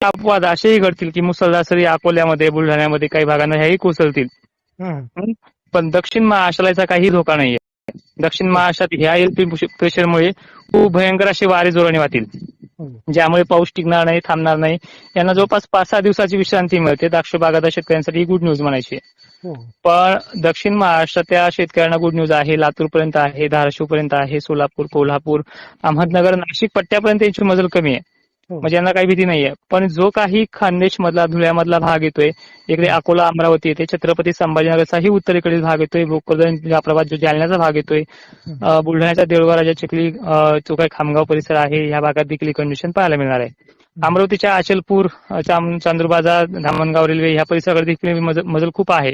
अपवाद असेही घडतील की मुसळधार सरी अकोल्यामध्ये बुलढाण्यामध्ये काही भागांना ह्याही कोसळतील. पण दक्षिण महाराष्ट्राला काही धोका नाहीये दक्षिण महाराष्ट्रात ह्या एलपी प्रेशरमुळे खूप भयंकर असे वारे जोराने वाहतील. ज्यामुळे पाऊस टिकणार नाही थांबणार नाही यांना जवळपास पाच सहा दिवसाची विश्रांती मिळते द्राक्ष बागायत शेतकऱ्यांसाठी गुड न्यूज म्हणायची. हो. पण दक्षिण महाराष्ट्रातल्या शेतकऱ्यांना गुड न्यूज आहे लातूर पर्यंत आहे धाराशिव पर्यंत आहे सोलापूर कोल्हापूर अहमदनगर नाशिक पट्ट्यापर्यंत यांची मजल कमी आहे. म्हणजे यांना काही भीती नाहीये. पण जो काही खानदेश मधला धुळ्यामधला भाग येतोय इकडे अकोला अमरावती येते छत्रपती संभाजीनगरचाही उत्तरेकडील भाग येतोय. भोकरदन जाफराबाद जो जालन्याचा भाग येतोय बुलढाण्याचा देऊळगाव राजा चिखली जो काही खामगाव परिसर आहे. या भागात देखील ही कंडिशन पाहायला मिळणार आहे. अमरावतीच्या अचलपूर चांदूरबाजार धामणगाव रेल्वे ह्या परिसराकडे देखील मजल खूप आहे.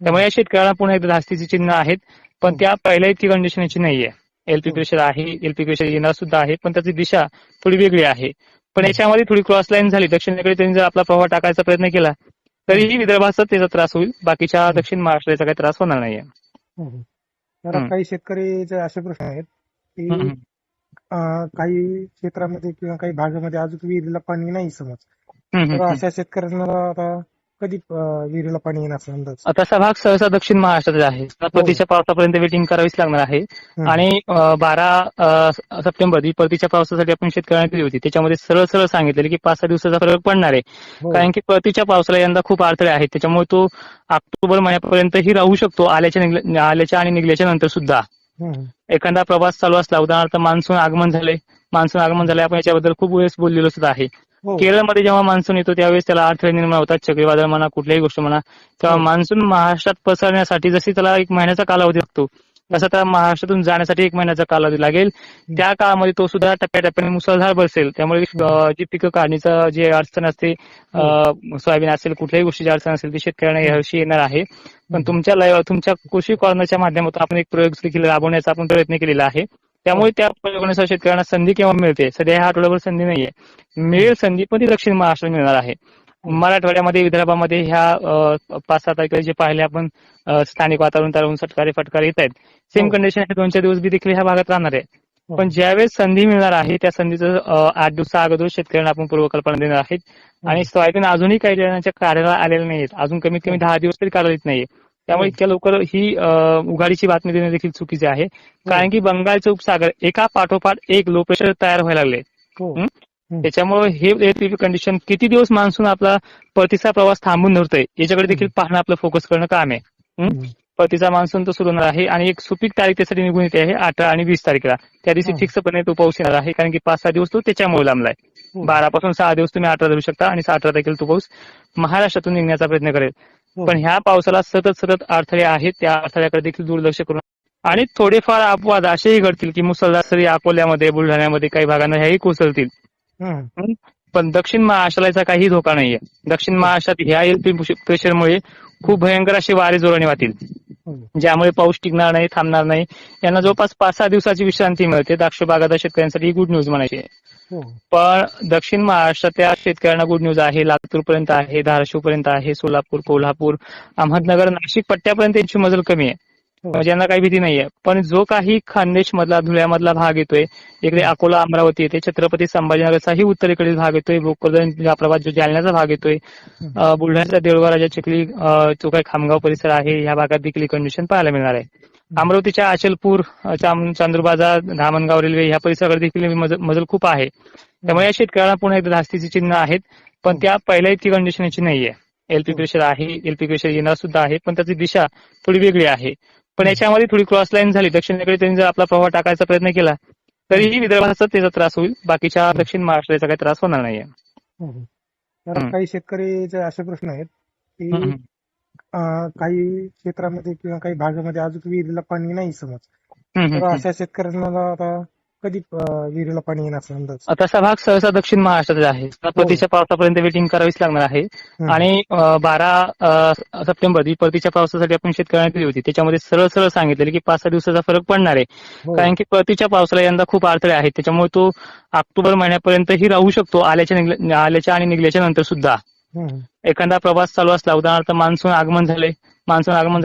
त्यामुळे या शेतकऱ्यांना पुन्हा एकदा धास्तीची चिन्ह आहेत पण त्या पहिल्या इतकी कंडिशन याची नाहीये. एलपी प्रेशर आहे एलपी प्रेशर येणार सुद्धा आहे पण त्याची दिशा थोडी वेगळी आहे. पण याच्यामध्ये थोडी क्रॉस लाईन झाली दक्षिणेकडे त्यांनी जर आपला प्रवाह टाकायचा प्रयत्न केला तरीही विदर्भाचा त्याचा त्रास होईल बाकीच्या दक्षिण महाराष्ट्राचा काही त्रास होणार नाहीये. तर. काही शेतकरीचे असे प्रश्न आहेत की काही क्षेत्रामध्ये किंवा काही भागामध्ये अजून विहिरीला पाणी नाही समज तर. अशा शेतकऱ्यांना आता कधी विहिरीला पाणी येणार असा अंदाज? तसा भाग सहसा दक्षिण महाराष्ट्राचा आहे. परतीच्या पावसापर्यंत वेटिंग करावीच लागणार आहे. आणि बारा सप्टेंबर ही परतीच्या पावसासाठी आपण शेतकऱ्यांना दिली होती. त्याच्यामध्ये सरळ सरळ सांगितलेलं की पाच सहा दिवसाचा फरक पडणार आहे. हो. कारण की परतीच्या पावसाला यंदा खूप अडथळे आहेत. त्याच्यामुळे तो ऑक्टोबर महिन्यापर्यंतही राहू शकतो आल्याच्या आल्याच्या आणि निघल्याच्या नंतर सुद्धा. एखादा प्रवास चालू असला उदाहरणार्थ मान्सून आगमन झाले. मान्सून आगमन झाले आपण याच्याबद्दल खूप वेळेस बोललेलो सुद्धा आहे. हो. केरळमध्ये जेव्हा मान्सून येतो त्यावेळेस त्याला अडथळे निर्माण होतात. चक्रीवादळ म्हणा कुठल्याही गोष्ट म्हणा. तेव्हा हो. मान्सून महाराष्ट्रात पसरण्यासाठी जशी त्याला एक महिन्याचा कालावधी लागतो तसा त्या महाराष्ट्रातून जाण्यासाठी एक महिन्याचा कालावधी लागेल. त्या काळामध्ये तो सुद्धा टप्प्याटप्प्याने मुसळधार बसेल. त्यामुळे जी पिकं काढणीचं जे अडचण असते सोयाबीन असेल कुठल्याही गोष्टीची अडचण असेल ती शेतकऱ्यांना यावर्षी येणार आहे. पण तुमच्या तुमच्या कृषी कॉर्नरच्या माध्यमातून आपण एक प्रयोग देखील राबवण्याचा आपण प्रयत्न केलेला आहे. त्यामुळे त्या प्रयोगानुसार शेतकऱ्यांना संधी केव्हा मिळते? सध्या ह्या आठवड्याभर संधी नाहीये. मिळेल संधी पण ती दक्षिण महाराष्ट्रात मिळणार आहे. मराठवाड्यामध्ये विदर्भामध्ये ह्या पाच सात तारखेला जे पाहिले आपण स्थानिक वातावरण त्यावरून सटकारे फटकारे येत आहेत. सेम हो. कंडिशन हे दोन चार दिवस बी देखील ह्या भागात राहणार आहे. हो. पण ज्यावेळेस संधी मिळणार आहे त्या संधीचं आठ दिवसा अगोदर शेतकऱ्यांना आपण पूर्वकल्पना देणार आहेत. आणि सोयाबीन अजूनही काही जणांच्या कार्याला आलेले नाहीत अजून कमीत कमी दहा दिवस तरी कार्याला येत नाहीये. त्यामुळे इतक्या लवकर ही उघाडीची बातमी देणे देखील चुकीचे आहे कारण की बंगालचे उपसागर एका पाठोपाठ एक लो प्रेशर तयार व्हायला लागले हो. हं? त्याच्यामुळे हे कंडिशन किती दिवस मान्सून आपला परतीचा प्रवास थांबून धरतोय याच्याकडे देखील पाहणं आपलं फोकस करणं काम आहे हं? परतीचा मान्सून तर सुरू होणार आहे आणि एक सुपीक तारीख त्यासाठी निघून येते आहे अठरा आणि वीस तारखेला त्या दिवशी हं. फिक्सपणे तो पाऊस येणार आहे कारण की पाच सहा दिवस तो त्याच्यामुळे लांबलाय हो. बारा पासून सहा दिवस तुम्ही अठरा धरू शकता आणि अठरा तारखेला तो पाऊस महाराष्ट्रातून निघण्याचा प्रयत्न करेल हो. पण ह्या पावसाला सतत सतत अडथळे आहेत. त्या अडथळ्याकडे देखील दुर्लक्ष करून आणि थोडेफार अपवाद असेही घडतील की मुसळधार सरी अकोल्यामध्ये बुलढाण्यामध्ये काही भागांना ह्याही कोसळतील. पण दक्षिण महाराष्ट्राला काही धोका नाहीये. दक्षिण महाराष्ट्रात ह्या एलपी प्रेशरमुळे खूप भयंकर असे वारे जोराने वाहतील. हो. ज्यामुळे पाऊस टिकणार नाही थांबणार नाही. यांना जवळपास पाच सहा दिवसाची विश्रांती मिळते. द्राक्ष बागायत शेतकऱ्यांसाठी ही गुड न्यूज म्हणायची आहे. हो. पण दक्षिण महाराष्ट्रातल्या शेतकऱ्यांना गुड न्यूज आहे. लातूर पर्यंत आहे धाराशिव पर्यंत आहे सोलापूर कोल्हापूर अहमदनगर नाशिक पट्ट्यापर्यंत यांची मजल कमी आहे. हो. म्हणजे यांना काही भीती नाहीये. पण जो काही खानदेश मधला धुळ्यामधला भाग येतोय इकडे अकोला अमरावती येते छत्रपती संभाजीनगरचाही उत्तरेकडील भाग येतोय भोकरदन जाफराबाद जो जालन्याचा भाग येतोय बुलढाण्याचा देऊळगाव राजा चिखली जो काही खामगाव परिसर आहे या भागात देखील कंडिशन पाहायला मिळणार आहे. अमरावतीच्या अचलपूर चांदूरबाजार धामणगाव रेल्वे ह्या परिसराकडे देखील मजल खूप आहे. त्यामुळे या शेतकऱ्यांना पुन्हा एकदा धास्तीची चिन्ह आहेत पण त्या पहिल्या इतकी कंडिशन याची नाहीये. एलपी प्रेशर आहे एलपी प्रेशर येणार सुद्धा आहे पण त्याची दिशा थोडी वेगळी आहे. पण याच्यामध्ये थोडी क्रॉस लाईन झाली. दक्षिणेकडे त्यांनी जर आपला प्रवाह टाकायचा प्रयत्न केला तरीही विदर्भाचा त्याचा त्रास होईल. बाकीच्या दक्षिण महाराष्ट्राचा काही त्रास होणार नाहीये. काही शेतकरीचे असे प्रश्न आहेत की काही क्षेत्रामध्ये किंवा काही भागामध्ये अजून विहिरीला पाणी नाही समज. तर. अशा शेतकऱ्यांना आता कधी विहिरीला पाणी येणार असा अंदाज? तसा भाग सहसा दक्षिण महाराष्ट्राचा आहे. परतीच्या पावसापर्यंत वेटिंग करावीच लागणार आहे. आणि बारा सप्टेंबर ही परतीच्या पावसासाठी आपण शेतकऱ्यांना दिली होती. त्याच्यामध्ये सरळ सरळ सांगितलेलं की पाच सहा दिवसाचा फरक पडणार आहे. हो. कारण की परतीच्या पावसाला यंदा खूप अडथळे आहेत. त्याच्यामुळे तो ऑक्टोबर महिन्यापर्यंतही राहू शकतो. आल्याच्या आल्याच्या आणि निघल्याच्या नंतर सुद्धा. एखादा प्रवास चालू असला उदाहरणार्थ मान्सून आगमन झाले मान्सून आगमन